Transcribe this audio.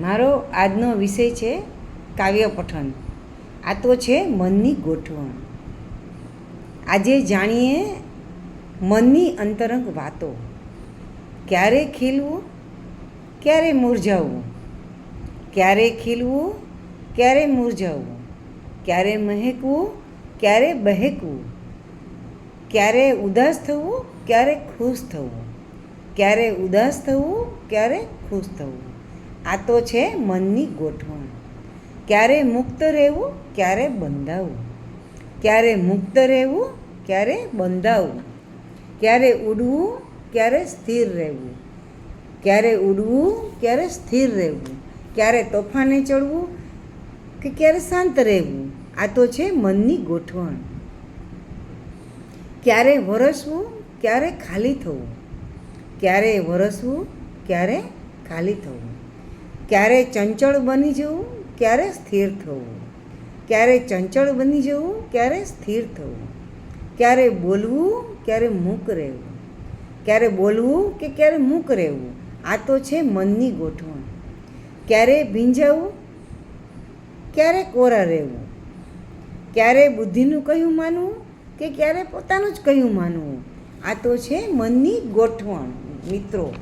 મારો આજનો વિષય છે કાવ્ય પઠન. આ તો છે મનની ગોઠવણ. આજે જાણીએ મનની અંતરંગ વાતો. ક્યારે ખીલવું, ક્યારે મુરઝાવવું ક્યારે ખીલવું, ક્યારે મુરઝાવવું ક્યારે મહેકવું, ક્યારે બહેકવું? ક્યારે ઉદાસ થવું, ક્યારે ખુશ થવું? ક્યારે ઉદાસ થવું, ક્યારે ખુશ થવું? આ તો છે મનની ગોઠવણ. ક્યારે મુક્ત રહેવું, ક્યારે બંધાવવું ક્યારે મુક્ત રહેવું, ક્યારે બંધાવવું ક્યારે ઉડવું, ક્યારે સ્થિર રહેવું. ક્યારે ઉડવું, ક્યારે સ્થિર રહેવું. ક્યારે તોફાને ચડવું કે ક્યારે શાંત રહેવું. આ તો છે મનની ગોઠવણ. ક્યારે વરસવું, ક્યારે ખાલી થવું. ક્યારે વરસવું, ક્યારે ખાલી થવું. ક્યારે ચંચળ બની જવું, ક્યારે સ્થિર થવું. ક્યારે ચંચળ બની જવું, ક્યારે સ્થિર થવું. ક્યારે બોલવું, ક્યારે મૂક રહેવું. ક્યારે બોલવું કે ક્યારે મૂક રહેવું, આ તો છે મનની ગોઠવણ. ક્યારે ભીંજાવું, ક્યારે કોરા રહેવું. ક્યારે બુદ્ધિનું કહ્યું માનવું કે ક્યારે પોતાનું જ કહ્યું માનવું. આ તો છે મનની ગોઠવણ, મિત્રો.